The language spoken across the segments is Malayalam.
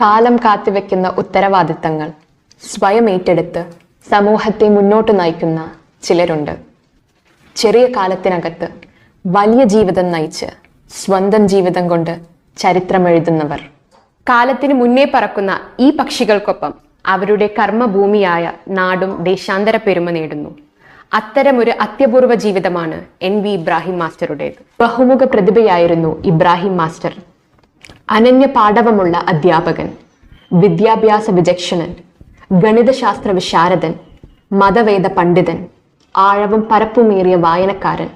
കാലം കാത്തിവെക്കുന്ന ഉത്തരവാദിത്തങ്ങൾ സ്വയം ഏറ്റെടുത്ത് സമൂഹത്തെ മുന്നോട്ട് നയിക്കുന്ന ചിലരുണ്ട്. ചെറിയ കാലത്തിനകത്ത് വലിയ ജീവിതം നയിച്ച് സ്വന്തം ജീവിതം കൊണ്ട് ചരിത്രമെഴുതുന്നവർ കാലത്തിന് മുന്നേ പറക്കുന്ന ഈ പക്ഷികൾക്കൊപ്പം അവരുടെ കർമ്മഭൂമിയായ നാടും ദേശാന്തര പെരുമ നേടുന്നു. അത്തരമൊരു അത്യപൂർവ ജീവിതമാണ് എൻ വി ഇബ്രാഹിം മാസ്റ്ററുടേത്. ബഹുമുഖ പ്രതിഭയായിരുന്നു ഇബ്രാഹിം മാസ്റ്റർ. അനന്യ പാഠവമുള്ള അധ്യാപകൻ വിദ്യാഭ്യാസ വിചക്ഷണൻ ഗണിതശാസ്ത്ര വിശാരദൻ മതവേദ പണ്ഡിതൻ ആഴവും പരപ്പുമേറിയ വായനക്കാരൻ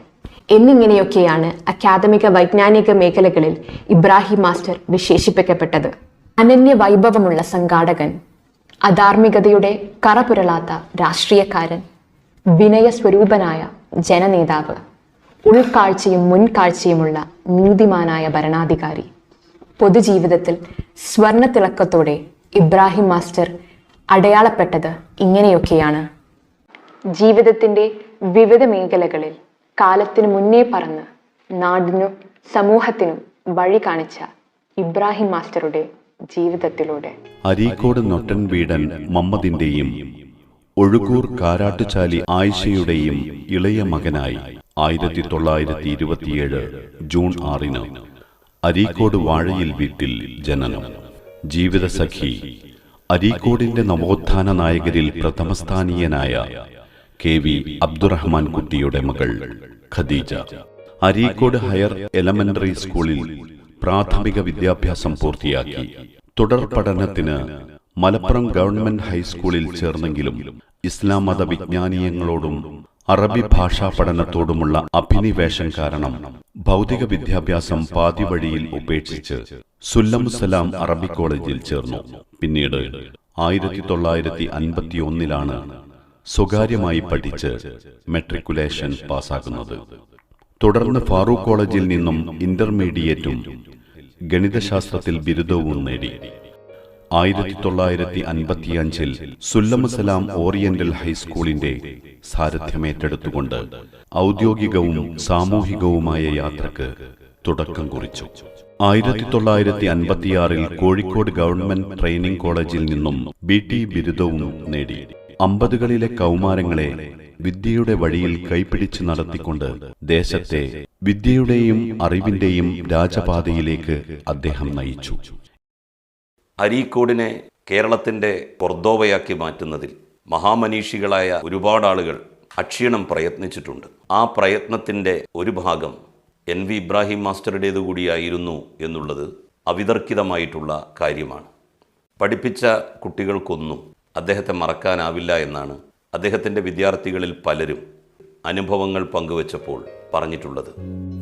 എന്നിങ്ങനെയൊക്കെയാണ് അക്കാദമിക വൈജ്ഞാനിക മേഖലകളിൽ ഇബ്രാഹിം മാസ്റ്റർ വിശേഷിപ്പിക്കപ്പെട്ടത്. അനന്യ വൈഭവമുള്ള സംഘാടകൻ അധാർമികതയുടെ കറപുരളാത്ത രാഷ്ട്രീയക്കാരൻ വിനയസ്വരൂപനായ ജനനേതാവ് ഉൾക്കാഴ്ചയും മുൻകാഴ്ചയുമുള്ള നീതിമാനായ ഭരണാധികാരി. പൊതുജീവിതത്തിൽ സ്വർണ തിളക്കത്തോടെ ഇബ്രാഹിം മാസ്റ്റർ അടയാളപ്പെട്ടത് ഇങ്ങനെയൊക്കെയാണ്. ജീവിതത്തിന്റെ വിവിധ മേഖലകളിൽ കാലത്തിനു മുന്നേ പറന്ന് നാടിനും സമൂഹത്തിനും വഴി കാണിച്ച ഇബ്രാഹിം മാസ്റ്ററുടെ ജീവിതത്തിലൂടെ. അരീക്കോട് നൊട്ടൻ വീടൻ മമ്മദിന്റെയും ഒഴുകൂർ കാരാട്ടുചാലി ആയിഷയുടെയും ഇളയ മകനായി ആയിരത്തി തൊള്ളായിരത്തി ഇരുപത്തിയേഴ് ജൂൺ ആറിന് അരീക്കോട് വാഴയിൽ വീട്ടിൽ ജനനം. ജീവിത സഖി അരീക്കോടിന്റെ നവോത്ഥാന നായകരിൽ പ്രഥമസ്ഥാനീയനായ കെ വി അബ്ദുറഹ്മാൻ കുട്ടിയുടെ മകൾ ഖദീജ. അരീക്കോട് ഹയർ എലമെന്ററി സ്കൂളിൽ പ്രാഥമിക വിദ്യാഭ്യാസം പൂർത്തിയാക്കി. തുടർ പഠനത്തിന് മലപ്പുറം ഗവൺമെന്റ് ഹൈസ്കൂളിൽ ചേർന്നെങ്കിലും ഇസ്ലാം മത വിജ്ഞാനീയങ്ങളോടും അറബി ഭാഷാ പഠനത്തോടുമുള്ള അഭിനിവേശം കാരണം ഭൗതിക വിദ്യാഭ്യാസം പാതിവഴിയിൽ ഉപേക്ഷിച്ച് സുല്ലമുസലാം അറബി കോളേജിൽ ചേർന്നു. പിന്നീട് ആയിരത്തി തൊള്ളായിരത്തി അൻപത്തി ഒന്നിലാണ് സ്വകാര്യമായി പഠിച്ച് മെട്രിക്കുലേഷൻ പാസ്സാക്കുന്നത് തുടർന്ന് ഫാറൂഖ് കോളേജിൽ നിന്നും ഇന്റർമീഡിയറ്റും ഗണിതശാസ്ത്രത്തിൽ ബിരുദവും നേടി. ആയിരത്തി തൊള്ളായിരത്തി അൻപത്തിയഞ്ചിൽ സുല്ലമുസലാം ഓറിയന്റൽ ഹൈസ്കൂളിന്റെ സാരഥ്യമേറ്റെടുത്തുകൊണ്ട് ഔദ്യോഗികവും സാമൂഹികവുമായ യാത്രയ്ക്ക് തുടക്കം കുറിച്ചു. ആയിരത്തി തൊള്ളായിരത്തി അൻപത്തിയാറിൽ കോഴിക്കോട് ഗവൺമെന്റ് ട്രെയിനിംഗ് കോളേജിൽ നിന്നും ബി ടി ബിരുദവും നേടി. അമ്പതുകളിലെ കൗമാരങ്ങളെ വിദ്യയുടെ വഴിയിൽ കൈപിടിച്ച് നടത്തിക്കൊണ്ട് ദേശത്തെ വിദ്യയുടെയും അറിവിന്റെയും രാജപാതയിലേക്ക് അദ്ദേഹം നയിച്ചു. അരീക്കോടിനെ കേരളത്തിന്റെ പൊർദോവയാക്കി മാറ്റുന്നതിൽ മഹാമനീഷികളായ ഒരുപാട് ആളുകൾ അക്ഷീണം പ്രയത്നിച്ചിട്ടുണ്ട്. ആ പ്രയത്നത്തിന്റെ ഒരു ഭാഗം എൻ വി ഇബ്രാഹിം മാസ്റ്ററുടേതു കൂടിയായിരുന്നു എന്നുള്ളത് അവിതർക്കിതമായിട്ടുള്ള കാര്യമാണ്. പഠിപ്പിച്ച കുട്ടികൾക്കൊന്നും അദ്ദേഹത്തെ മറക്കാനാവില്ല എന്നാണ് അദ്ദേഹത്തിന്റെ വിദ്യാർത്ഥികളിൽ പലരും അനുഭവങ്ങൾ പങ്കുവച്ചപ്പോൾ പറഞ്ഞിട്ടുള്ളത്.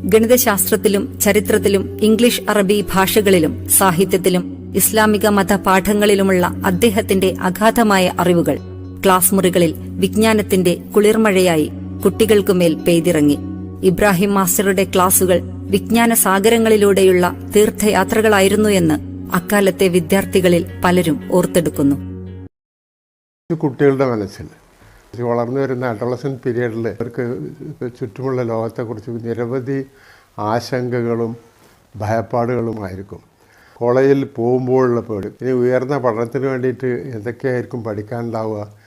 ഗണിതശാസ്ത്രത്തിലും ചരിത്രത്തിലും ഇംഗ്ലീഷ് അറബി ഭാഷകളിലും സാഹിത്യത്തിലും ഇസ്ലാമിക മതപാഠങ്ങളിലുമുള്ള അദ്ദേഹത്തിന്റെ അഗാധമായ അറിവുകൾ ക്ലാസ് മുറികളിൽ വിജ്ഞാനത്തിന്റെ കുളിർമഴയായി കുട്ടികൾക്കുമേൽ പെയ്തിറങ്ങി. ഇബ്രാഹിം മാസ്റ്ററുടെ ക്ലാസുകൾ വിജ്ഞാന സാഗരങ്ങളിലൂടെയുള്ള തീർത്ഥയാത്രകളായിരുന്നു എന്ന് അക്കാലത്തെ വിദ്യാർത്ഥികളിൽ പലരും ഓർത്തെടുക്കുന്നു. കുട്ടികളുടെ മനസ്സിൽ. വളർന്നു വരുന്ന അഡോളസൻ പീരീഡിൽ അവർക്ക് ചുറ്റുമുള്ള ലോകത്തെക്കുറിച്ച് നിരവധി ആശങ്കകളും ഭയപ്പാടുകളുമായിരിക്കും. കോളേജിൽ പോകുമ്പോഴുള്ള പേടി. ഇനി ഉയർന്ന പഠനത്തിന് വേണ്ടിയിട്ട് എന്തൊക്കെയായിരിക്കും പഠിക്കാനുണ്ടാവുക?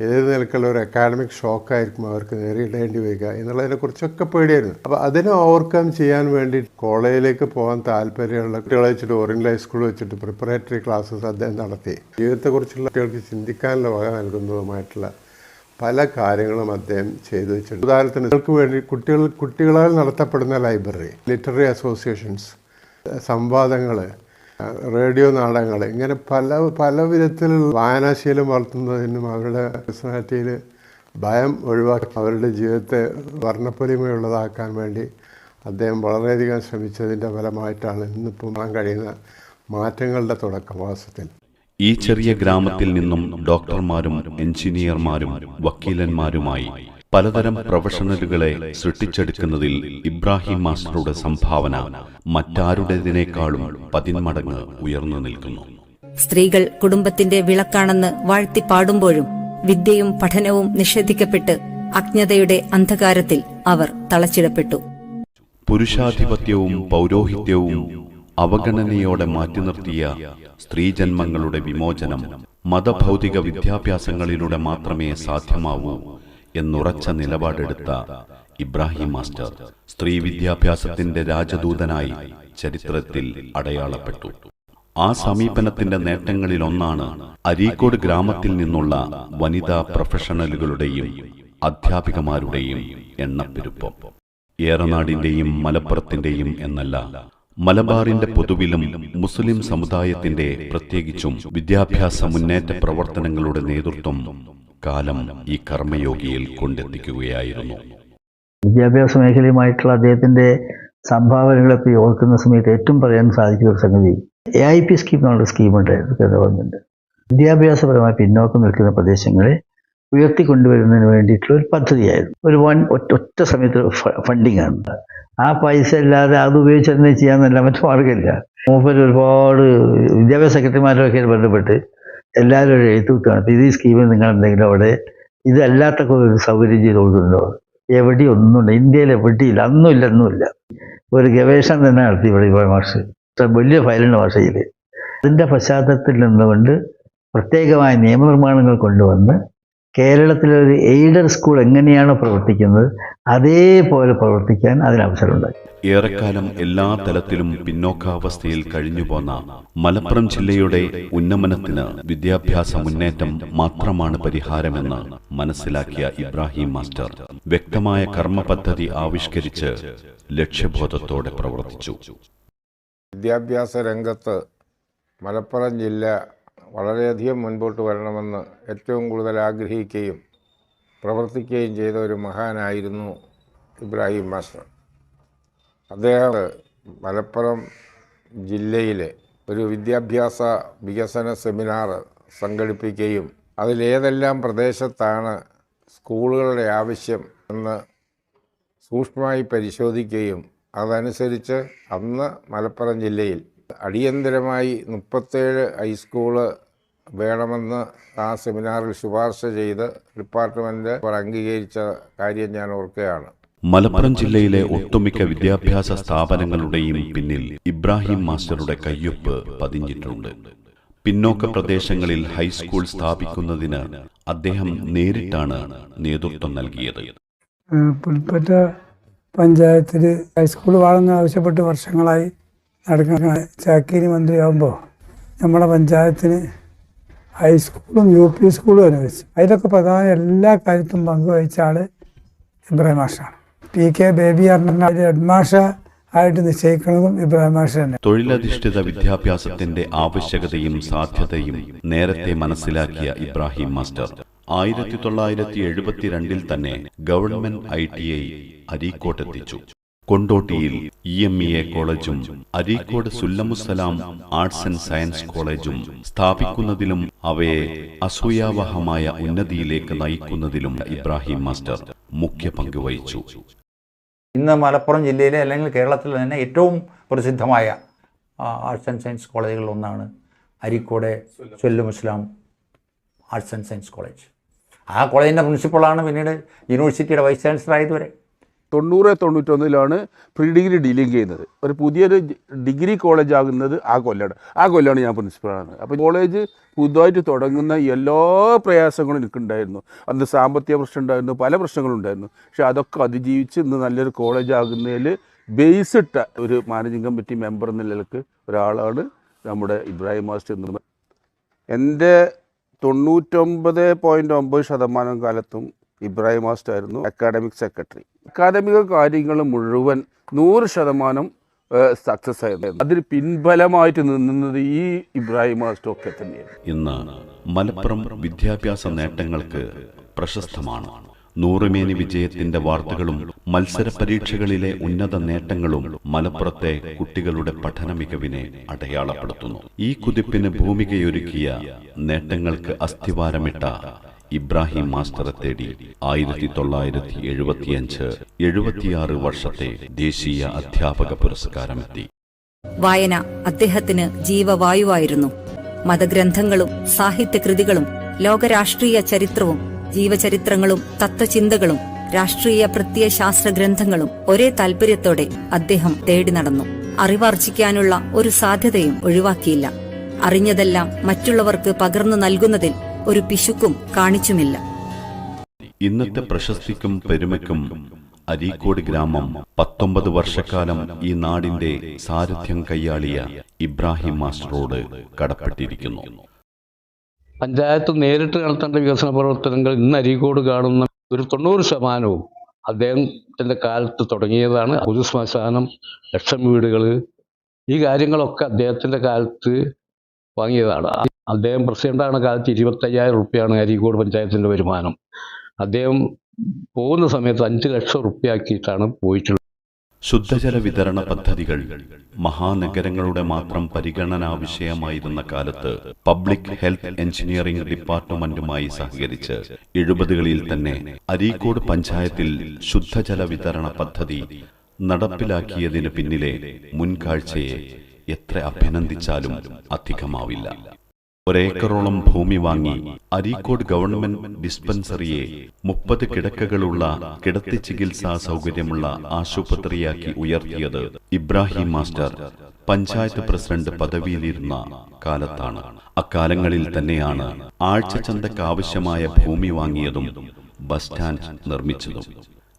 ഏത് നിലക്കുള്ള ഒരു അക്കാഡമിക് ഷോക്കായിരിക്കും അവർക്ക് നേരിടേണ്ടി വരിക എന്നുള്ളതിനെക്കുറിച്ചൊക്കെ പേടിയായിരുന്നു. അപ്പോൾ അതിനെ ഓവർകം ചെയ്യാൻ വേണ്ടി കോളേജിലേക്ക് പോകാൻ താല്പര്യമുള്ള കുട്ടികളെ വെച്ചിട്ട് ഓറിയന്റൽ ഹൈസ്കൂൾ വെച്ചിട്ട് പ്രിപ്പറേറ്ററി ക്ലാസ്സസ് അദ്ദേഹം നടത്തി. ജീവിതത്തെക്കുറിച്ചുള്ള കുട്ടികൾക്ക് ചിന്തിക്കാനുള്ള വക നൽകുന്നതുമായിട്ടുള്ള പല കാര്യങ്ങളും അദ്ദേഹം ചെയ്തു വെച്ചിട്ടുണ്ട്. ഉദാഹരണത്തിന് കുട്ടികൾക്ക് വേണ്ടി കുട്ടികൾ കുട്ടികളാൽ നടത്തപ്പെടുന്ന ലൈബ്രറി ലിറ്റററി അസോസിയേഷൻസ് സംവാദങ്ങൾ റേഡിയോ നാടകങ്ങൾ ഇങ്ങനെ പല പല വിധത്തിൽ വായനാശീലം വളർത്തുന്നതിനും അവരുടെ പേഴ്സണാലിറ്റിയിൽ ഭയം ഒഴിവാക്കി അവരുടെ ജീവിതത്തെ വർണപ്പൊലിമയുള്ളതാക്കാൻ വേണ്ടി അദ്ദേഹം വളരെയധികം ശ്രമിച്ചതിന്റെ ഫലമായിട്ടാണ് ഇന്നിപ്പോൾ കാണാൻ കഴിയുന്ന മാറ്റങ്ങളുടെ തുടക്കം വാസത്തിൽ. ഈ ചെറിയ ഗ്രാമത്തിൽ നിന്നും ഡോക്ടർമാരും എഞ്ചിനീയർമാരും വക്കീലന്മാരുമായി പലതരം പ്രൊഫഷണലുകളെ സൃഷ്ടിച്ചെടുക്കുന്നതിൽ ഇബ്രാഹിം മാസ്റ്ററുടെ സംഭാവന മറ്റാരുടേതിനേക്കാളും പതിന്മടങ്ങ് ഉയർന്നു നിൽക്കുന്നു. സ്ത്രീകൾ കുടുംബത്തിന്റെ വിളക്കാണെന്ന് വാഴ്ത്തി പാടുമ്പോഴും വിദ്യയും പഠനവും നിഷേധിക്കപ്പെട്ട് അജ്ഞതയുടെ അന്ധകാരത്തിൽ അവർ തളച്ചിടപ്പെട്ടു. പുരുഷാധിപത്യവും പൗരോഹിത്യവും അവഗണനയോടെ മാറ്റി നിർത്തിയ സ്ത്രീജന്മങ്ങളുടെ വിമോചനം മതഭൗതിക വിദ്യാഭ്യാസങ്ങളിലൂടെ മാത്രമേ സാധ്യമാവൂ എന്നുറച്ച നിലപാടെടുത്ത ഇബ്രാഹിം മാസ്റ്റർ സ്ത്രീ വിദ്യാഭ്യാസത്തിന്റെ രാജദൂതനായി ചരിത്രത്തിൽ അടയാളപ്പെട്ടു. ആ സമീപനത്തിന്റെ നേട്ടങ്ങളിലൊന്നാണ് അരീക്കോട് ഗ്രാമത്തിൽ നിന്നുള്ള വനിതാ പ്രൊഫഷണലുകളുടെയും അധ്യാപികമാരുടെയും എണ്ണപ്പെരുപ്പം. ഏറനാടിന്റെയും മലപ്പുറത്തിന്റെയും എന്നല്ല മലബാറിന്റെ പൊതുവിലും മുസ്ലിം സമുദായത്തിന്റെ പ്രത്യേകിച്ചും വിദ്യാഭ്യാസ മുന്നേറ്റ പ്രവർത്തനങ്ങളുടെ നേതൃത്വം കാലം ഈ കർമ്മയോഗിയിൽ കൊണ്ടെത്തിക്കുകയായിരുന്നു. വിദ്യാഭ്യാസ മേഖലയുമായിട്ടുള്ള അദ്ദേഹത്തിന്റെ സംഭാവനകളൊക്കെ ഓർക്കുന്ന സമയത്ത് ഏറ്റവും പറയാൻ സാധിക്കുന്ന ഒരു സംഗതി എ ഐ പി സ്കീം എന്നുള്ള സ്കീമുണ്ടായിരുന്നു കേന്ദ്ര ഗവൺമെന്റ് വിദ്യാഭ്യാസപരമായി പിന്നോക്കം നിൽക്കുന്ന പ്രദേശങ്ങളെ ഉയർത്തിക്കൊണ്ടുവരുന്നതിന് വേണ്ടിയിട്ടുള്ള ഒരു പദ്ധതിയായിരുന്നു. ഒരു വൺ ഒറ്റ സമയത്ത് ഫണ്ടിങ് ആണ്. ആ പൈസ ഇല്ലാതെ അത് ഉപയോഗിച്ച് തന്നെ ചെയ്യാമെന്നല്ല മറ്റു മാർഗമില്ല. മൂപ്പർ ഒരുപാട് വിദ്യാഭ്യാസ സെക്രട്ടറിമാരൊക്കെ ബന്ധപ്പെട്ട് എല്ലാവരും ഒരു എഴുത്തുകുത്ത് അപ്പോൾ ഇത് ഈ സ്കീമിൽ നിങ്ങൾ എന്തെങ്കിലും അവിടെ ഇതല്ലാത്ത ഒരു സൗകര്യം ചെയ്ത് കൊടുക്കുന്നുണ്ടോ? എവിടെയും ഒന്നുമില്ല ഇന്ത്യയിൽ എവിടെയില്ല. അന്നുമില്ല ഒന്നുമില്ല ഒരു ഗവേഷണം തന്നെ നടത്തി ഇവിടെ മാഷ്. വലിയ ഫയലുണ്ട് ഭാഷയിൽ അതിന്റെ പശ്ചാത്തലത്തിൽ നിന്നുകൊണ്ട് പ്രത്യേകമായ നിയമനിർമ്മാണങ്ങൾ കൊണ്ടുവന്ന് കേരളത്തിലെ ഒരു എയ്ഡർ സ്കൂൾ എങ്ങനെയാണ് പ്രവർത്തിക്കുന്നത് അതേപോലെ പ്രവർത്തിക്കാൻ അതിന് അവസരമുണ്ടായി ഏറെക്കാലം എല്ലാ തലത്തിലും പിന്നോക്കാവസ്ഥയിൽ കഴിഞ്ഞുപോന്ന മലപ്പുറം ജില്ലയുടെ ഉന്നമനത്തിന് വിദ്യാഭ്യാസ മുന്നേറ്റം മാത്രമാണ് പരിഹാരമെന്ന് മനസ്സിലാക്കിയ ഇബ്രാഹിം മാസ്റ്റർ വ്യക്തമായ കർമ്മ പദ്ധതി ആവിഷ്കരിച്ച് ലക്ഷ്യബോധത്തോടെ പ്രവർത്തിച്ചു. വിദ്യാഭ്യാസ രംഗത്ത് മലപ്പുറം ജില്ല വളരെയധികം മുൻപോട്ട് വരണമെന്ന് ഏറ്റവും കൂടുതൽ ആഗ്രഹിക്കുകയും പ്രവർത്തിക്കുകയും ചെയ്ത ഒരു മഹാനായിരുന്നു ഇബ്രാഹിം മാസ്റ്റർ. അദ്ദേഹം മലപ്പുറം ജില്ലയിലെ ഒരു വിദ്യാഭ്യാസ വികസന സെമിനാർ സംഘടിപ്പിക്കുകയും അതിലേതെല്ലാം പ്രദേശത്താണ് സ്കൂളുകളുടെ ആവശ്യം എന്ന് സൂക്ഷ്മമായി പരിശോധിക്കുകയും അതനുസരിച്ച് അന്ന് മലപ്പുറം ജില്ലയിൽ അടിയന്തരമായി മുപ്പത്തേഴ് ഹൈസ്കൂൾ വേണമെന്ന് ആ സെമിനാറിൽ ശുപാർശ ചെയ്ത് ഡിപ്പാർട്ട്മെന്റ് അംഗീകരിച്ച കാര്യം ഞാൻ ഓർക്കുകയാണ്. മലപ്പുറം ജില്ലയിലെ ഒട്ടുമിക്ക വിദ്യാഭ്യാസ സ്ഥാപനങ്ങളുടെയും പിന്നിൽ ഇബ്രാഹിം മാസ്റ്ററുടെ കയ്യൊപ്പ് പതിഞ്ഞിട്ടുണ്ട്. പിന്നോക്ക പ്രദേശങ്ങളിൽ ഹൈസ്കൂൾ സ്ഥാപിക്കുന്നതിന് അദ്ദേഹം നേരിട്ടാണ് നേതൃത്വം നൽകിയത്. പുൽപ്പറ്റ പഞ്ചായത്തിൽ ഹൈസ്കൂൾ വാങ്ങുന്ന ആവശ്യപ്പെട്ട് വർഷങ്ങളായി നടക്കുന്ന ചാക്കേരി മന്ത്രിയാകുമ്പോൾ നമ്മുടെ പഞ്ചായത്തിന് ഹൈസ്കൂളും യു പി സ്കൂളും അനുവദിച്ചു. അതിലൊക്കെ പ്രധാന എല്ലാ കാര്യത്തും പങ്കുവഹിച്ച ആൾ ഇബ്രാഹിം മാഷാണ് പി കെ ബേബി പറഞ്ഞ ഹെഡ് മാഷ ആയിട്ട് നിശ്ചയിക്കുന്നതും ഇബ്രാഹിം മാഷ തന്നെ. തൊഴിലധിഷ്ഠിത വിദ്യാഭ്യാസത്തിന്റെ ആവശ്യകതയും സാധ്യതയും നേരത്തെ മനസ്സിലാക്കിയ ഇബ്രാഹിം മാസ്റ്റർ. ആയിരത്തി തൊള്ളായിരത്തി എഴുപത്തിരണ്ടിൽ തന്നെ ഗവൺമെന്റ് ഐ ടി ഐ അരീക്കോട്ടെത്തിച്ചു. കൊണ്ടോട്ടിയിൽ ഇ എം ഇ എ കോളേജും Areekode Sullamussalam arts and science കോളേജും സ്ഥാപിക്കുന്നതിലും അവയെ അസൂയാവഹമായ ഉന്നതിയിലേക്ക് നയിക്കുന്നതിലും ഇബ്രാഹിം മാസ്റ്റർ മുഖ്യ പങ്ക് വഹിച്ചു. ഇന്ന് മലപ്പുറം ജില്ലയിലെ അല്ലെങ്കിൽ കേരളത്തിൽ തന്നെ ഏറ്റവും പ്രസിദ്ധമായ ആർട്സ് ആൻഡ് സയൻസ് കോളേജുകളിൽ ഒന്നാണ് അരിക്കോടെ Sullamussalam arts and science college ആ കോളേജിന്റെ പ്രിൻസിപ്പളാണ് പിന്നീട് യൂണിവേഴ്സിറ്റിയുടെ വൈസ് ചാൻസലർ ആയതുവരെ. തൊണ്ണൂറ് തൊണ്ണൂറ്റൊന്നിലാണ് പ്രീ ഡിഗ്രി ഡീലിംഗ് ചെയ്യുന്നത്. ഒരു പുതിയൊരു ഡിഗ്രി കോളേജ് ആകുന്നത് ആ കൊല്ലാണ്. ആ കൊല്ലാണ് ഞാൻ പ്രിൻസിപ്പളാണ് അപ്പോൾ കോളേജ് പുതുതായിട്ട് തുടങ്ങുന്ന എല്ലാ പ്രയാസങ്ങളും എനിക്കുണ്ടായിരുന്നു. അന്ന് സാമ്പത്തിക പ്രശ്നം ഉണ്ടായിരുന്നു പല പ്രശ്നങ്ങളും ഉണ്ടായിരുന്നു പക്ഷെ അതൊക്കെ അതിജീവിച്ച് ഇന്ന് നല്ലൊരു കോളേജ് ആകുന്നതിൽ ബേസ് ഇട്ട ഒരു മാനേജിംഗ് കമ്മിറ്റി മെമ്പർ എന്ന നിലയ്ക്ക് ഒരാളാണ് നമ്മുടെ ഇബ്രാഹിം മാസ്റ്റർ എന്ന് എന്റെ തൊണ്ണൂറ്റൊമ്പത് പോയിന്റ് ഒമ്പത് ശതമാനം കാലത്തും ഇബ്രാഹിം മാസ്റ്റർ ആയിരുന്നു അക്കാഡമിക് സെക്രട്ടറി അക്കാദമിക കാര്യങ്ങൾ മുഴുവൻ നൂറ് ശതമാനം സക്സസ് ആയിരുന്നു. അതിന് പിൻബലമായിട്ട് നിന്നത് ഈ ഇബ്രാഹിം മാസ്റ്റർ ഒക്കെ തന്നെയാണ് ഇന്ന് മലപ്പുറം വിദ്യാഭ്യാസ നേട്ടങ്ങൾക്ക് പ്രശസ്തമാണ്. നൂറുമേനി വിജയത്തിന്റെ വാർത്തകളും മത്സര പരീക്ഷകളിലെ ഉന്നത നേട്ടങ്ങളും മലപ്പുറത്തെ കുട്ടികളുടെ പഠന മികവിനെ അടയാളപ്പെടുത്തുന്നു. ഈ കുതിപ്പിന് ഭൂമികയൊരുക്കിയ നേട്ടങ്ങൾക്ക് അസ്ഥിവാരമിട്ട ഇബ്രാഹിം മാസ്റ്ററെ തേടി ആയിരത്തി തൊള്ളായിരത്തി എഴുപത്തിയഞ്ച് എഴുപത്തിയാറ് വർഷത്തെ ദേശീയ അധ്യാപക പുരസ്കാരമെത്തി. വായന അദ്ദേഹത്തിന് ജീവവായുവായിരുന്നു. മതഗ്രന്ഥങ്ങളും സാഹിത്യകൃതികളും ലോകരാഷ്ട്രീയ ചരിത്രവും ജീവചരിത്രങ്ങളും തത്വചിന്തകളും രാഷ്ട്രീയ പ്രത്യയശാസ്ത്ര ഗ്രന്ഥങ്ങളും ഒരേ താൽപര്യത്തോടെ അദ്ദേഹം തേടി നടന്നു. അറിവാർജിക്കാനുള്ള ഒരു സാധ്യതയും ഒഴിവാക്കിയില്ല. അറിഞ്ഞതെല്ലാം മറ്റുള്ളവർക്ക് പകർന്നു നൽകുന്നതിൽ ഒരു പിശുക്കും കാണിച്ചുമില്ല. ഇന്നത്തെ പ്രശസ്തിക്കും പെരുമയ്ക്കും അരീക്കോട് ഗ്രാമം പത്തൊമ്പത് വർഷക്കാലം ഈ നാടിന്റെ സാരഥ്യം കൈയാളിയ ഇബ്രാഹിം മാസ്റ്ററോട് കടപ്പെട്ടിരിക്കുന്നു. പഞ്ചായത്ത് നേരിട്ട് നടത്തേണ്ട വികസന പ്രവർത്തനങ്ങൾ ഇന്ന് അരീക്കോട് കാണുന്ന ഒരു തൊണ്ണൂറ് ശതമാനവും അദ്ദേഹത്തിന്റെ കാലത്ത് തുടങ്ങിയതാണ്. പൊതു ശ്മശാനം ലക്ഷം വീടുകൾ ഈ കാര്യങ്ങളൊക്കെ അദ്ദേഹത്തിന്റെ കാലത്ത് വാങ്ങിയതാണ്. അദ്ദേഹം പ്രസിഡന്റാണ് കാലത്ത് ഇരുപത്തയ്യായിരം റുപ്യാണ് അരീക്കോട് പഞ്ചായത്തിന്റെ വരുമാനം. അദ്ദേഹം പോകുന്ന സമയത്ത് അഞ്ച് ലക്ഷം റുപ്യാക്കിയിട്ടാണ് പോയിട്ടുള്ളത്. ശുദ്ധജല വിതരണ പദ്ധതികൾ മഹാനഗരങ്ങളുടെ മാത്രം പരിഗണനാ വിഷയമായിരുന്ന കാലത്ത് പബ്ലിക് ഹെൽത്ത് എഞ്ചിനീയറിംഗ് ഡിപ്പാർട്ട്മെന്റുമായി സഹകരിച്ച് എഴുപതുകളിൽ തന്നെ അരീക്കോട് പഞ്ചായത്തിൽ ശുദ്ധജല വിതരണ പദ്ധതി നടപ്പിലാക്കിയതിന് പിന്നിലെ മുൻകാഴ്ചയെ എത്ര അഭിനന്ദിച്ചാലും അധികമാവില്ല. ഒരേക്കറോളം ഭൂമി വാങ്ങി അരീക്കോട് ഗവൺമെന്റ് ഡിസ്പെൻസറിയെ മുപ്പത് കിടക്കകളുള്ള കിടത്തി ചികിത്സാ സൗകര്യമുള്ള ആശുപത്രിയാക്കി ഉയർത്തിയത് ഇബ്രാഹിം മാസ്റ്റർ പഞ്ചായത്ത് പ്രസിഡന്റ് പദവിയിലിരുന്ന കാലത്താണ്. അക്കാലങ്ങളിൽ തന്നെയാണ് ആഴ്ച ആവശ്യമായ ഭൂമി വാങ്ങിയതും ബസ് സ്റ്റാൻഡ് നിർമ്മിച്ചതും.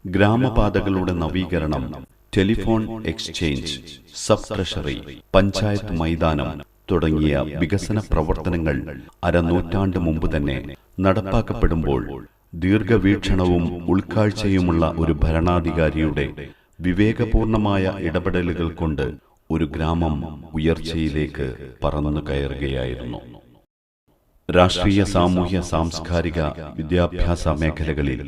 ഗ്രാമപാതകളുടെ നവീകരണം telephone exchange sub treasury panchayat മൈതാനം തുടങ്ങിയ വികസന പ്രവർത്തനങ്ങൾ അരനൂറ്റാണ്ട് മുമ്പ് തന്നെ നടപ്പാക്കപ്പെടുമ്പോൾ ദീർഘവീക്ഷണവും ഉൾക്കാഴ്ചയുമുള്ള ഒരു ഭരണാധികാരിയുടെ വിവേകപൂർണമായ ഇടപെടലുകൾ കൊണ്ട് ഒരു ഗ്രാമം ഉയർച്ചയിലേക്ക് പറന്നു കയറുകയായിരുന്നു. രാഷ്ട്രീയ സാമൂഹ്യ സാംസ്കാരിക വിദ്യാഭ്യാസ മേഖലകളിൽ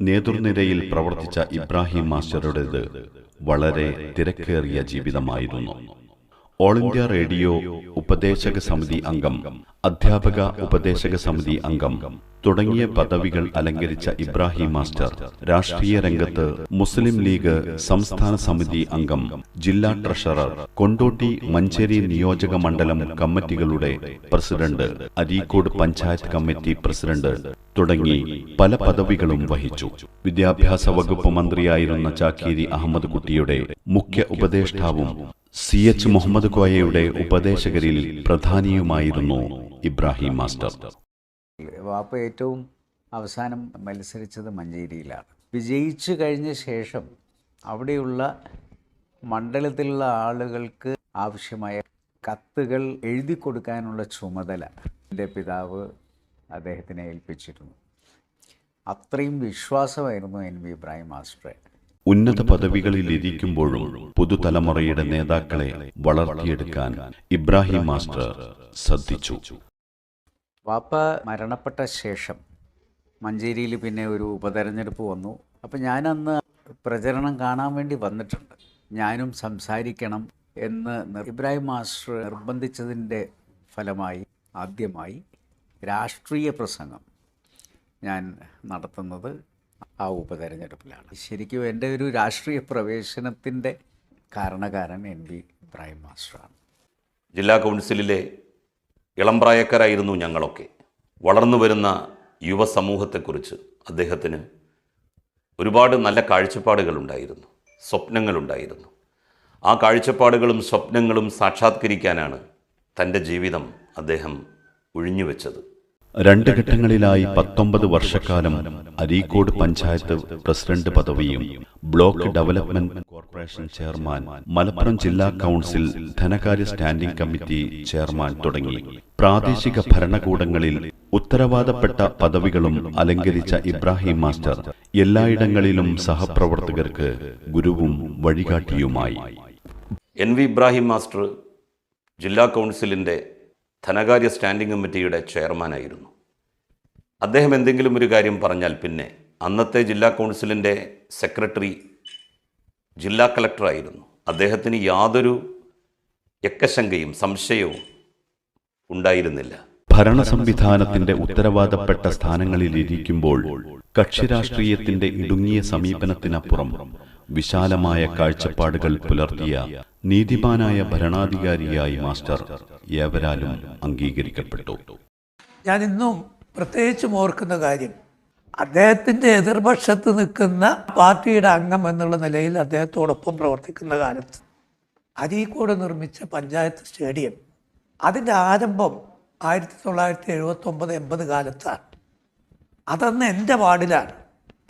നേതൃനിരയിൽ പ്രവർത്തിച്ച ഇബ്രാഹിം മാസ്റ്ററുടേത് വളരെ തിരക്കേറിയ ജീവിതമായിരുന്നു. ഓൾ ഇന്ത്യ റേഡിയോ ഉപദേശക സമിതി അംഗം അധ്യാപക ഉപദേശക സമിതി അംഗം തുടങ്ങിയ പദവികൾ അലങ്കരിച്ച ഇബ്രാഹിം മാസ്റ്റർ രാഷ്ട്രീയ രംഗത്ത് മുസ്ലിം ലീഗ് സംസ്ഥാന സമിതി അംഗം ജില്ലാ ട്രഷറർ കൊണ്ടോട്ടി മഞ്ചേരി നിയോജക മണ്ഡലം കമ്മിറ്റികളുടെ president Areekode panchayat committee president തുടങ്ങി പല പദവികളും വഹിച്ചു. വിദ്യാഭ്യാസ വകുപ്പ് മന്ത്രിയായിരുന്ന ചാക്കേരി അഹമ്മദ് കുട്ടിയുടെ മുഖ്യ ഉപദേഷ്ടാവും സി എച്ച് മുഹമ്മദ് കോയയുടെ ഉപദേശകരിൽ പ്രധാനിയുമായിരുന്നു ഇബ്രാഹിം മാസ്റ്റർ. വാപ്പ ഏറ്റവും അവസാനം മത്സരിച്ചത് മഞ്ചേരിയിലാണ്. വിജയിച്ചു കഴിഞ്ഞ ശേഷം അവിടെയുള്ള മണ്ഡലത്തിലുള്ള ആളുകൾക്ക് ആവശ്യമായ കത്തുകൾ എഴുതി കൊടുക്കാനുള്ള ചുമതല എന്റെ പിതാവ് അദ്ദേഹത്തിനെ ഏൽപ്പിച്ചിരുന്നു. അത്രയും വിശ്വാസമായിരുന്നു എൻ വി ഇബ്രാഹിം മാസ്റ്ററെ. ഉന്നത പദവികളിൽ ഇരിക്കുമ്പോഴും പുതുതലമുറയുടെ നേതാക്കളെ വളർത്തിയെടുക്കാൻ ഇബ്രാഹിം മാസ്റ്റർ ശ്രദ്ധിച്ചു. വാപ്പ മരണപ്പെട്ട ശേഷം മഞ്ചേരിയിൽ പിന്നെ ഒരു ഉപതെരഞ്ഞെടുപ്പ് വന്നു. അപ്പം ഞാനന്ന് പ്രചരണം കാണാൻ വേണ്ടി വന്നിട്ടുണ്ട്. ഞാനും സംസാരിക്കണം എന്ന് ഇബ്രാഹിം മാസ്റ്റർ നിർബന്ധിച്ചതിന്റെ ഫലമായി ആദ്യമായി രാഷ്ട്രീയ പ്രസംഗം ഞാൻ നടത്തുന്നത് ആ ഉപതെരഞ്ഞെടുപ്പിലാണ്. ശരിക്കും എന്റെ ഒരു രാഷ്ട്രീയ പ്രവേശനത്തിന്റെ കാരണക്കാരൻ എൻ വി ഇബ്രാഹിം മാസ്റ്ററാണ്. ജില്ലാ കൗൺസിലിലെ ഇളംപ്രായക്കാരായിരുന്നു ഞങ്ങളൊക്കെ. വളർന്നു വരുന്ന യുവസമൂഹത്തെക്കുറിച്ച് അദ്ദേഹത്തിന് ഒരുപാട് നല്ല കാഴ്ചപ്പാടുകളുണ്ടായിരുന്നു സ്വപ്നങ്ങളുണ്ടായിരുന്നു. ആ കാഴ്ചപ്പാടുകളും സ്വപ്നങ്ങളും സാക്ഷാത്കരിക്കാനാണ് തന്റെ ജീവിതം അദ്ദേഹം ഒഴിഞ്ഞുവെച്ചത് രണ്ട് ഘട്ടങ്ങളിലായി പത്തൊമ്പത് വർഷക്കാലം അരീക്കോട് പഞ്ചായത്ത് പ്രസിഡന്റ് പദവിയും block development corporation chairman Malappuram ജില്ലാ കൗൺസിൽ ധനകാര്യ സ്റ്റാൻഡിംഗ് കമ്മിറ്റി ചെയർമാൻ തുടങ്ങി. പ്രാദേശിക ഭരണകൂടങ്ങളിൽ ഉത്തരവാദപ്പെട്ട പദവികളും അലങ്കരിച്ച ഇബ്രാഹിം മാസ്റ്റർ എല്ലായിടങ്ങളിലും സഹപ്രവർത്തകർക്ക് ഗുരുവും വഴികാട്ടിയുമായി. എൻ വി ഇബ്രാഹിം മാസ്റ്റർ ജില്ലാ കൗൺസിലിന്റെ ധനകാര്യ സ്റ്റാൻഡിംഗ് കമ്മിറ്റിയുടെ ചെയർമാനായിരുന്നു. അദ്ദേഹം എന്തെങ്കിലും ഒരു കാര്യം പറഞ്ഞാൽ പിന്നെ അന്നത്തെ ജില്ലാ കൗൺസിലിന്റെ സെക്രട്ടറി ജില്ലാ കളക്ടറായിരുന്നു. അദ്ദേഹത്തിന് യാതൊരു എക്കശങ്കയും സംശയവും ഉണ്ടായിരുന്നില്ല. ഭരണ സംവിധാനത്തിന്റെ ഉത്തരവാദപ്പെട്ട സ്ഥാനങ്ങളിൽ ഇരിക്കുമ്പോൾ കക്ഷി രാഷ്ട്രീയത്തിന്റെ ഇടുങ്ങിയ സമീപനത്തിനപ്പുറം വിശാലമായ കാഴ്ചപ്പാടുകൾ പുലർത്തിയ നീതിമാനായ ഭരണാധികാരിയായി മാസ്റ്റർ ഏവരാലും അംഗീകരിക്കപ്പെട്ടു. ഞാൻ ഇന്നും പ്രത്യേകിച്ചും ഓർക്കുന്ന കാര്യം അദ്ദേഹത്തിന്റെ എതിർപക്ഷത്ത് നിൽക്കുന്ന പാർട്ടിയുടെ അംഗം എന്നുള്ള നിലയിൽ അദ്ദേഹത്തോടൊപ്പം പ്രവർത്തിക്കുന്ന കാലത്ത് അരീക്കോട് നിർമ്മിച്ച പഞ്ചായത്ത് സ്റ്റേഡിയം അതിന്റെ ആരംഭം ആയിരത്തി തൊള്ളായിരത്തി എഴുപത്തൊമ്പത് എൺപത് കാലത്താണ് അതന്ന് എന്റെ വാർഡിലാണ്.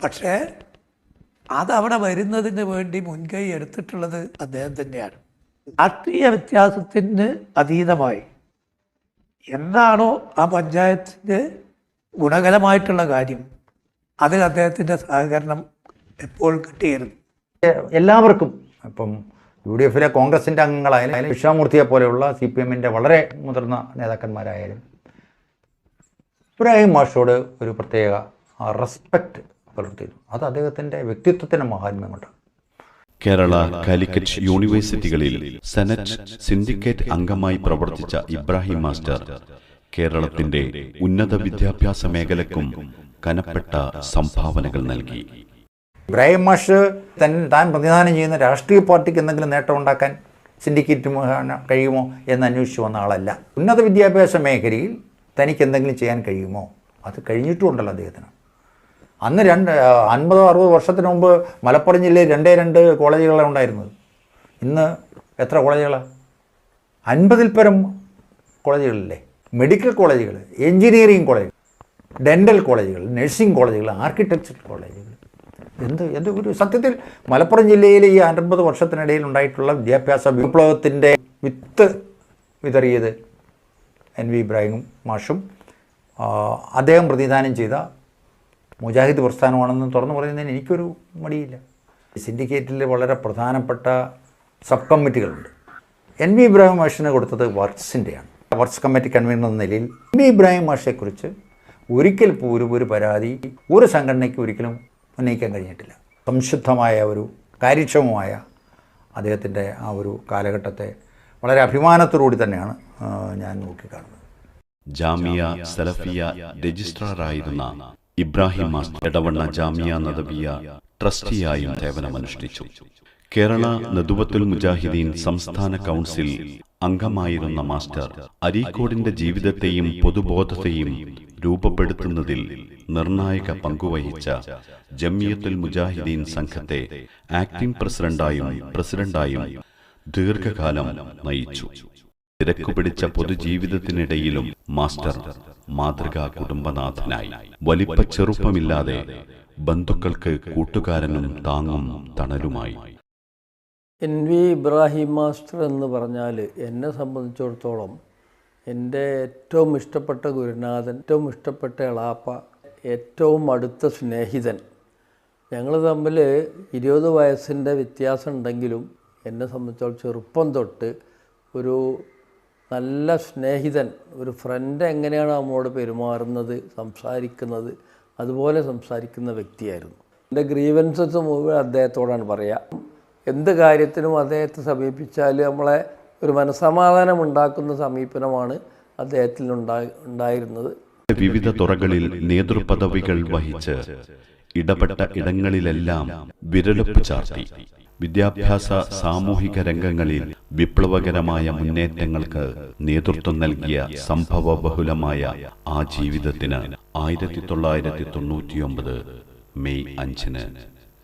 പക്ഷേ അതവിടെ വരുന്നതിന് വേണ്ടി മുൻകൈ എടുത്തിട്ടുള്ളത് അദ്ദേഹം തന്നെയാണ്. രാഷ്ട്രീയ വ്യത്യാസത്തിന് അതീതമായി. എന്താണോ ആ പഞ്ചായത്തിന്റെ ഗുണകരമായിട്ടുള്ള കാര്യം അതിൽ അദ്ദേഹത്തിന്റെ സഹകരണം എപ്പോൾ കിട്ടിയിരുന്നു എല്ലാവർക്കും ഇപ്പം യു ഡി എഫിലെ കോൺഗ്രസിന്റെ അംഗങ്ങളായാലും വിശ്വാമൂർത്തിയെ പോലെയുള്ള സി പി എമ്മിന്റെ വളരെ മുതിർന്ന നേതാക്കന്മാരായാലും ഇബ്രാഹിം മാഷോട് ഒരു പ്രത്യേക റെസ്പെക്റ്റ് പുലർത്തിയിരുന്നു. അത് അദ്ദേഹത്തിന്റെ വ്യക്തിത്വത്തിന്റെ മഹാത്മ്യം കൊണ്ടാണ്. കേരള കാലിക്കറ്റ് യൂണിവേഴ്സിറ്റികളിൽ സെനറ്റ് സിൻഡിക്കേറ്റ് അംഗമായി പ്രവർത്തിച്ച ഇബ്രാഹിം മാസ്റ്റർ കേരളത്തിന്റെ ഉന്നത വിദ്യാഭ്യാസ മേഖലക്കും കനപ്പെട്ട സംഭാവനകൾ നൽകി. ഇബ്രാഹിം മാഷ് തൻ താൻ പ്രതിദാനം ചെയ്യുന്ന രാഷ്ട്രീയ പാർട്ടിക്ക് എന്തെങ്കിലും നേട്ടം ഉണ്ടാക്കാൻ സിൻഡിക്കേറ്റ് കഴിയുമോ എന്ന് അന്വേഷിച്ചു വന്ന ആളല്ല. ഉന്നത വിദ്യാഭ്യാസ മേഖലയിൽ തനിക്ക് എന്തെങ്കിലും ചെയ്യാൻ കഴിയുമോ? അത് കഴിഞ്ഞിട്ടുമുണ്ടല്ലോ അദ്ദേഹത്തിന്. അന്ന് രണ്ട് അൻപതോ അറുപത് വർഷത്തിന് മുമ്പ് മലപ്പുറം ജില്ലയിൽ രണ്ടേ രണ്ട് കോളേജുകളാണ് ഉണ്ടായിരുന്നത്. ഇന്ന് എത്ര കോളേജുകളാണ് അൻപതിൽ പരം കോളേജുകളില്ലേ? മെഡിക്കൽ കോളേജുകൾ എഞ്ചിനീയറിംഗ് കോളേജ് ഡെന്റൽ കോളേജുകൾ നഴ്സിംഗ് കോളേജുകൾ ആർക്കിടെക്ചർ കോളേജുകൾ. എന്ത് എന്ത് ഒരു സത്യത്തിൽ മലപ്പുറം ജില്ലയിലെ ഈ അൻപത് വർഷത്തിനിടയിൽ ഉണ്ടായിട്ടുള്ള വിദ്യാഭ്യാസ വിപ്ലവത്തിന്റെ വിത്ത് വിതറിയത് എൻ വി ഇബ്രാഹിം മാഷും അദ്ദേഹം പ്രതിദാനം ചെയ്ത മുജാഹിദ് പ്രസ്ഥാനമാണെന്ന് തുറന്നു പറയുന്നതിന് എനിക്കൊരു മടിയില്ല. സിൻഡിക്കേറ്റിൽ വളരെ പ്രധാനപ്പെട്ട സബ് കമ്മിറ്റികളുണ്ട് എൻ വി ഇബ്രാഹിം മാഷിന് കൊടുത്തത് വർക്ക്സിന്റെയാണ് വർക്ക്സ് കമ്മിറ്റി കൺവീനർ എന്ന നിലയിൽ എൻ വി ഇബ്രാഹിം മാഷയെക്കുറിച്ച് ഒരിക്കൽ പോലും ഒരു പരാതി ഒരു സംഘടനയ്ക്ക് ഒരിക്കലും ഉന്നയിക്കാൻ കഴിഞ്ഞിട്ടില്ല. സംശുദ്ധമായ ഒരു കാര്യക്ഷമമായ അദ്ദേഹത്തിന്റെ ആ ഒരു കാലഘട്ടത്തെ വളരെ അഭിമാനത്തോടുകൂടി തന്നെയാണ് ഞാൻ നോക്കിക്കാണുന്നത്. ജാമിയ സലഫിയ രജിസ്ട്രാറായിരുന്ന ഇബ്രാഹിം മാസ്റ്റർ എടവണ്ണ ജാമിയ നദബിയ ട്രസ്റ്റിയായും സേവനമനുഷ്ഠിച്ചു. കേരള നദുവത്തുൽ മുജാഹിദീൻ സംസ്ഥാന കൗൺസിൽ അംഗമായിരുന്ന മാസ്റ്റർ അരീക്കോടിന്റെ ജീവിതത്തെയും പൊതുബോധത്തെയും രൂപപ്പെടുത്തുന്നതിൽ നിർണായക പങ്കുവഹിച്ച ജമിയത്തുൽ മുജാഹിദീൻ സംഘത്തെ ആക്ടിംഗ് പ്രസിഡന്റായും പ്രസിഡന്റായും ദീർഘകാലം നയിച്ചു. തിരക്കുപിടിച്ച പൊതുജീവിതത്തിനിടയിലും മാസ്റ്റർ മാതൃകാ കുടുംബനാഥനായി. വലിപ്പ ചെറുപ്പമില്ലാതെ ബന്ധുക്കൾക്ക് കൂട്ടുകാരനും താങ്ങും തണലുമായി. എൻ വി ഇബ്രാഹിം മാസ്റ്റർ എന്ന് പറഞ്ഞാൽ എന്നെ സംബന്ധിച്ചിടത്തോളം എന്റെ ഏറ്റവും ഇഷ്ടപ്പെട്ട ഗുരുനാഥൻ ഏറ്റവും ഇഷ്ടപ്പെട്ട എളാപ്പ ഏറ്റവും അടുത്ത സ്നേഹിതൻ. ഞങ്ങൾ തമ്മിൽ ഇരുപത് വയസ്സിന്റെ വ്യത്യാസം ഉണ്ടെങ്കിലും എന്നെ സംബന്ധിച്ചോളം ചെറുപ്പം തൊട്ട് ഒരു നല്ല സ്നേഹിതൻ ഒരു ഫ്രണ്ട് എങ്ങനെയാണ് നമ്മളോട് പെരുമാറുന്നത് സംസാരിക്കുന്നത് അതുപോലെ സംസാരിക്കുന്ന വ്യക്തിയായിരുന്നു. എന്റെ ഗ്രീവൻസസ് മുഴുവൻ അദ്ദേഹത്തോടാണ് പറയുക എന്ത് കാര്യത്തിനും അദ്ദേഹത്തെ സമീപിച്ചാൽ നമ്മളെ ഒരു മനസമാധാനം ഉണ്ടാക്കുന്ന സമീപനമാണ് അദ്ദേഹത്തിൽ ഉണ്ടായിരുന്നത്. വിവിധ തുറകളിൽ നേതൃപദവികൾ വഹിച്ച് ഇടപെട്ട ഇടങ്ങളിലെല്ലാം വിരലൊപ്പ് ചാർത്തി. വിദ്യാഭ്യാസ സാമൂഹിക രംഗങ്ങളിൽ വിപ്ലവകരമായ മുന്നേറ്റങ്ങൾക്ക് നേതൃത്വം നൽകിയ സംഭവ ബഹുലമായ ആ ജീവിതത്തിന് ആയിരത്തി തൊള്ളായിരത്തി തൊണ്ണൂറ്റിയൊമ്പത് മെയ് അഞ്ചിന്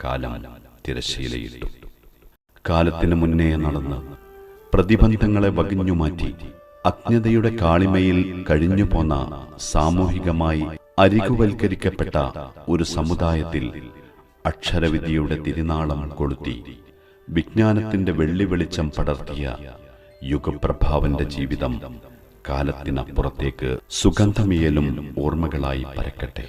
കാലം തിരശ്ശീലയിട്ടു. കാലത്തിന് മുന്നേ നടന്ന് പ്രതിബന്ധങ്ങളെ വകിഞ്ഞുമാറ്റി അജ്ഞതയുടെ കാളിമയിൽ കഴിഞ്ഞു പോന്ന സാമൂഹികമായി അരികുവൽക്കരിക്കപ്പെട്ട ഒരു സമുദായത്തിൽ അക്ഷരവിദ്യയുടെ തിരുനാളം കൊളുത്തി. വിജ്ഞാനത്തിന്റെ വെള്ളി വെളിച്ചം പടർത്തിയ യുഗപ്രഭാവന്റെ ജീവിതം കാലത്തിനപ്പുറത്തേക്ക് സുഗന്ധമിയലും ഓർമ്മകളായി പരക്കട്ടെ.